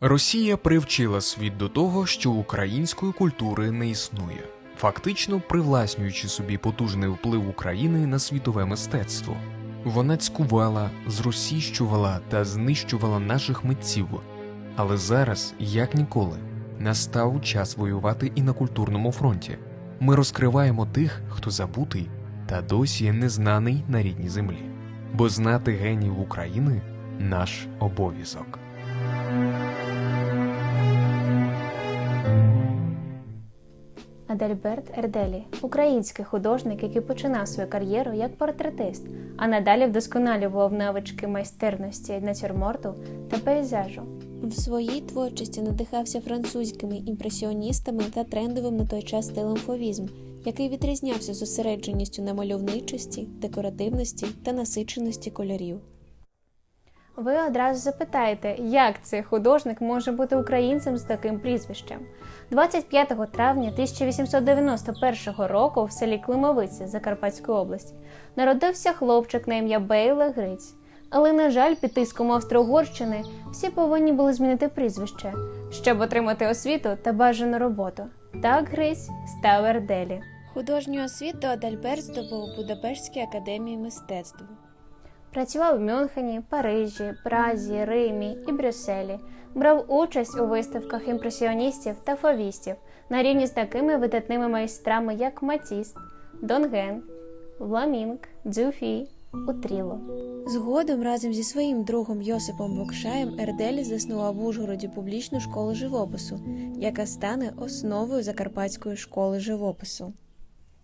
Росія привчила світ до того, що української культури не існує, фактично привласнюючи собі потужний вплив України на світове мистецтво. Вона цькувала, зросіщувала та знищувала наших митців. Але зараз, як ніколи, настав час воювати і на культурному фронті. Ми розкриваємо тих, хто забутий та досі незнаний на рідній землі. Бо знати генів України наш обов'язок. Адальберт Ерделі український художник, який починав свою кар'єру як портретист, а надалі вдосконалював навички майстерності натюрморту та пейзажу. В своїй творчості надихався французькими імпресіоністами та трендовим на той час стилем фовізм, який відрізнявся зосередженістю на мальовничості, декоративності та насиченості кольорів. Ви одразу запитаєте, як цей художник може бути українцем з таким прізвищем. 25 травня 1891 року в селі Климовиці Закарпатської області народився хлопчик на ім'я Бейла Гриць. Але, на жаль, під тиском Австро-Угорщини всі повинні були змінити прізвище, щоб отримати освіту та бажану роботу. Так Гриць став Ерделі. Художню освіту Адальберт здобув у Будапештській академії мистецтв. Працював у Мюнхені, Парижі, Празі, Римі і Брюсселі. Брав участь у виставках імпресіоністів та фовістів на рівні з такими видатними майстрами, як Матіст, Донген, Ламінг, Дзюфі, Утріло. Згодом разом зі своїм другом Йосипом Бокшаєм Ерделі заснував в Ужгороді публічну школу живопису, яка стане основою Закарпатської школи живопису.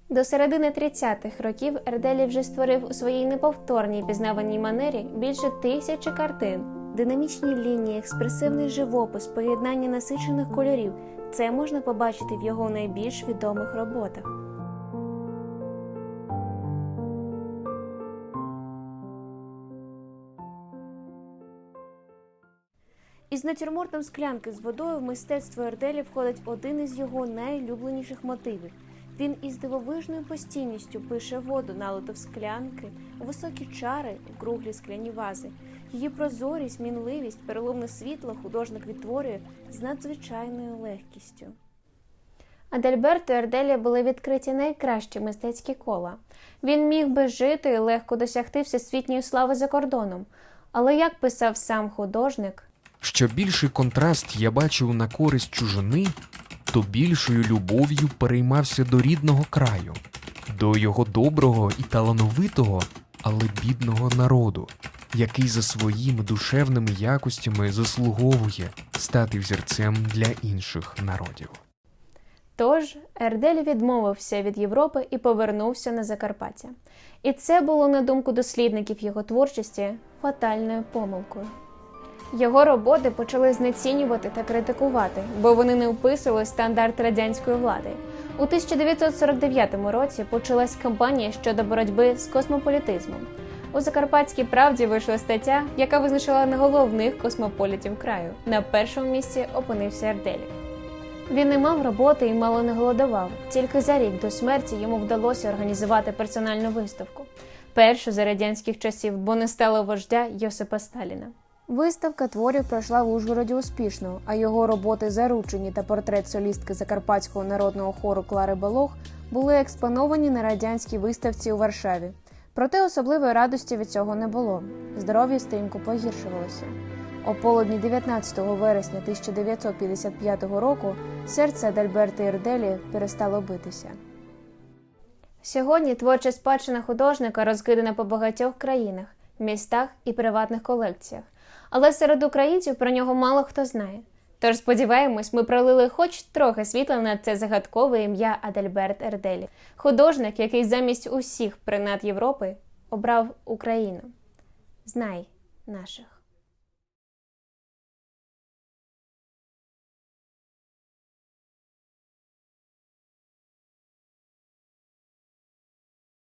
До середини 30-х років Ерделі вже створив у своїй неповторній пізнаваній манері більше тисячі картин. Динамічні лінії, експресивний живопис, поєднання насичених кольорів це можна побачити в його найбільш відомих роботах. Із натюрмортом склянки з водою в мистецтво Ерделі входить один із його найулюбленіших мотивів. Він із дивовижною постійністю пише воду, налиту в склянки, у високі чари, в круглі скляні вази. Її прозорість, мінливість, переломне світло художник відтворює з надзвичайною легкістю. Адальберту Ерделі були відкриті найкращі мистецькі кола. Він міг би жити і легко досягти всесвітньої слави за кордоном. Але як писав сам художник, Що більший контраст я бачив на користь чужини, то більшою любов'ю переймався до рідного краю, до його доброго і талановитого, але бідного народу, який за своїми душевними якостями заслуговує стати взірцем для інших народів. Тож Ердель відмовився від Європи і повернувся на Закарпаття. І це було, на думку дослідників його творчості, фатальною помилкою. Його роботи почали знецінювати та критикувати, бо вони не вписували стандарт радянської влади. У 1949 році почалась кампанія щодо боротьби з космополітизмом. У Закарпатській правді вийшла стаття, яка визначила головних космополітів краю. На першому місці опинився Ерделі. Він не мав роботи і мало не голодував. Тільки за рік до смерті йому вдалося організувати персональну виставку. Першу за радянських часів, бо не стало вождя Йосипа Сталіна. Виставка творів пройшла в Ужгороді успішно, а його роботи Заручені та портрет солістки Закарпатського народного хору Клари Белох були експоновані на радянській виставці у Варшаві. Проте особливої радості від цього не було. Здоров'я стрімко погіршувалося. О полудні 19 вересня 1955 року серце Адальберта Ірделі перестало битися. Сьогодні творча спадщина художника розкидана по багатьох країнах, містах і приватних колекціях. Але серед українців про нього мало хто знає. Тож сподіваємось, ми пролили хоч трохи світла на це загадкове ім'я Адельберт Ерделі, художник, який замість усіх принад Європи обрав Україну. Знай наших.